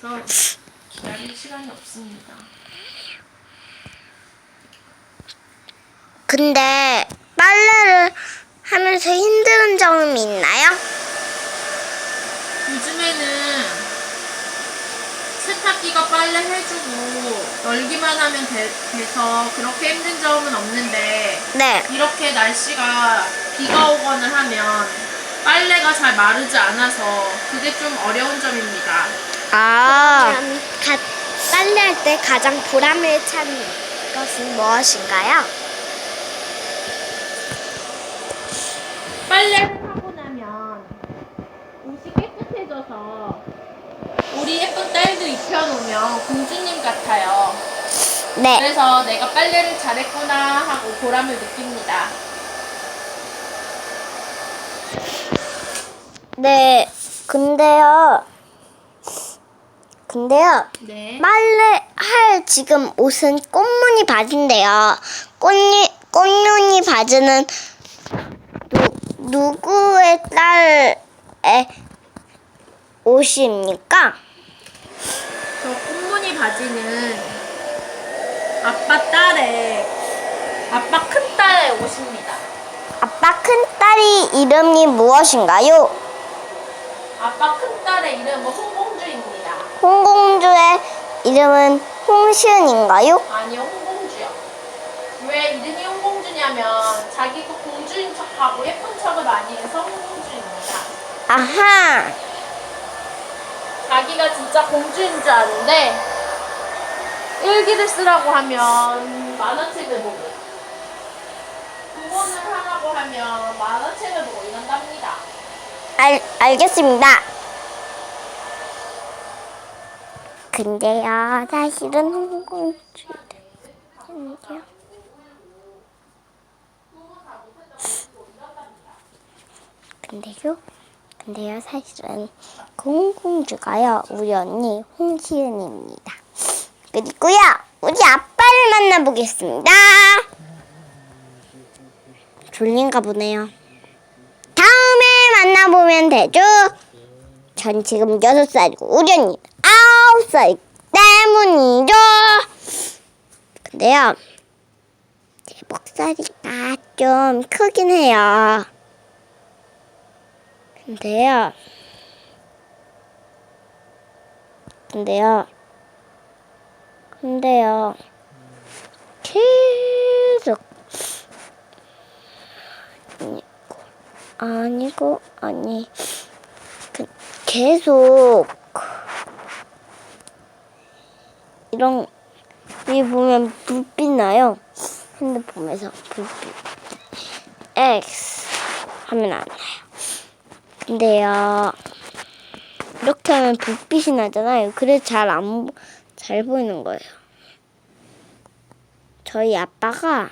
그래서 기다릴 시간이 없습니다. 근데 빨래를 하면서 힘든 점이 있나요? 요즘에는 세탁기가 빨래 해주고 널기만 하면 돼, 서 그렇게 힘든 점은 없는데 네. 이렇게 날씨가 비가 오거나 하면 빨래가 잘 마르지 않아서 그게 좀 어려운 점입니다. 아. 가, 빨래할 때 가장 보람을 찾는 것은 무엇인가요? 빨래를 하고 나면 옷이 깨끗해져서 우리 예쁜 딸도 입혀놓으면 공주님 같아요. 네. 그래서 내가 빨래를 잘했구나 하고 보람을 느낍니다. 네. 근데요. 근데요. 네. 빨래 할 지금 옷은 꽃무늬 바지인데요. 꽃이, 꽃무늬 바지는 누, 누구의 딸의 옷입니까? 저 꽃무늬 바지는 아빠 딸의 아빠 큰 딸의 옷입니다. 아빠 큰 딸이 이름이 무엇인가요? 아빠 큰 딸의 이름은 홍공주입니다. 홍공주의 이름은 홍시은인가요? 아니요, 홍공주요. 왜 이름이 홍공주냐면 자기가 공주인 척하고 예쁜 척을 많이 해서 홍공주입니다. 아하. 자기가 진짜 공주인 줄 아는데 일기를 쓰라고 하면 만화책을 보고 구본을 하라고 하면 만화책을 보고 이런답니다. 알, 알겠습니다. 근데요, 사실은 홍공주인데요. 근데요, 근데요, 사실은 그 홍공주가요, 우리 언니 홍시은입니다. 그리고요, 우리 아빠를 만나보겠습니다. 졸린가 보네요. 다음에 만나보면 되죠? 전 지금 여섯 살이고 우리 언니 아 홉살 때문이죠. 근데요, 제 목소리가 좀 크긴 해요. 근데요, 근데요, 근데요, 계속 아니고 아니 그, 계속 이런 이 보면 불빛 나요? 핸드폰에서 불빛. X 하면 안 나요. 근데요 이렇게 하면 불빛이 나잖아요. 그래서 잘 안 잘 보이는 거예요. 저희 아빠가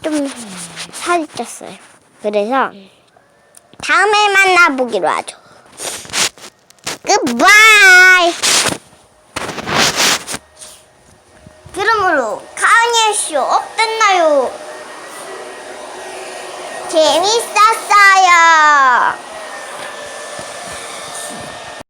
좀 살이 쪘어요. 그래서 다음에 만나보기로 하죠. 굿바이. 그러므로 카니의 쇼 어땠나요? 재밌었어요.